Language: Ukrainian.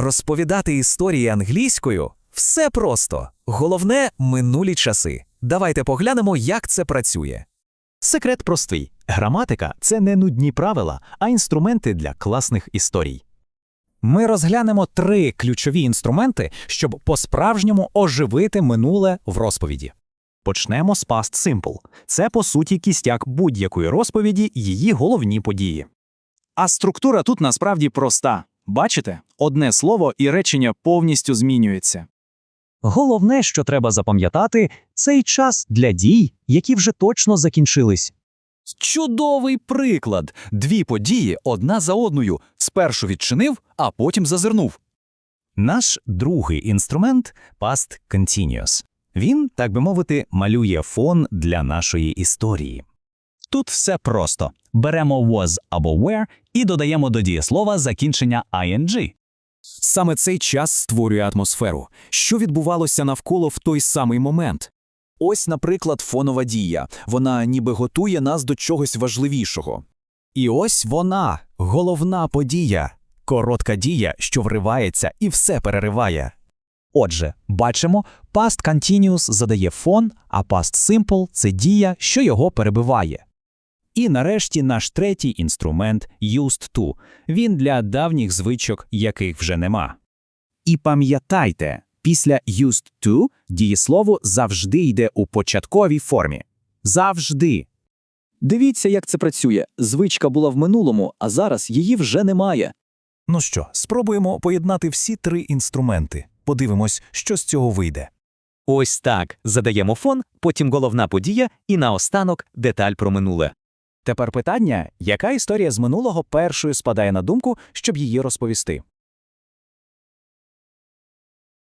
Розповідати історії англійською все просто. Головне минулі часи. Давайте поглянемо, як це працює. Секрет простий. Граматика це не нудні правила, а інструменти для класних історій. Ми розглянемо три ключові інструменти, щоб по-справжньому оживити минуле в розповіді. Почнемо з past simple. Це по суті кістяк будь-якої розповіді, її головні події. А структура тут насправді проста. Бачите, одне слово і речення повністю змінюється. Головне, що треба запам'ятати, цей час для дій, які вже точно закінчились. Чудовий приклад. Дві події одна за одною. Спершу відчинив, а потім зазирнув. Наш другий інструмент past continuous. Він, так би мовити, малює фон для нашої історії. Тут все просто. Беремо was або were і додаємо до дієслова закінчення ing. Саме цей час створює атмосферу, що відбувалося навколо в той самий момент. Ось, наприклад, фонова дія. Вона ніби готує нас до чогось важливішого. І ось вона, головна подія, коротка дія, що вривається і все перериває. Отже, бачимо, past continuous задає фон, а past simple – це дія, що його перебиває. І нарешті наш третій інструмент used to. Він для давніх звичок, яких вже нема. І пам'ятайте, після used to дієслово завжди йде у початковій формі. Завжди. Дивіться, як це працює. Звичка була в минулому, а зараз її вже немає. Ну що, спробуємо поєднати всі три інструменти. Подивимось, що з цього вийде. Ось так задаємо фон, потім головна подія і наостанок деталь про минуле. Тепер питання, яка історія з минулого першою спадає на думку, щоб її розповісти?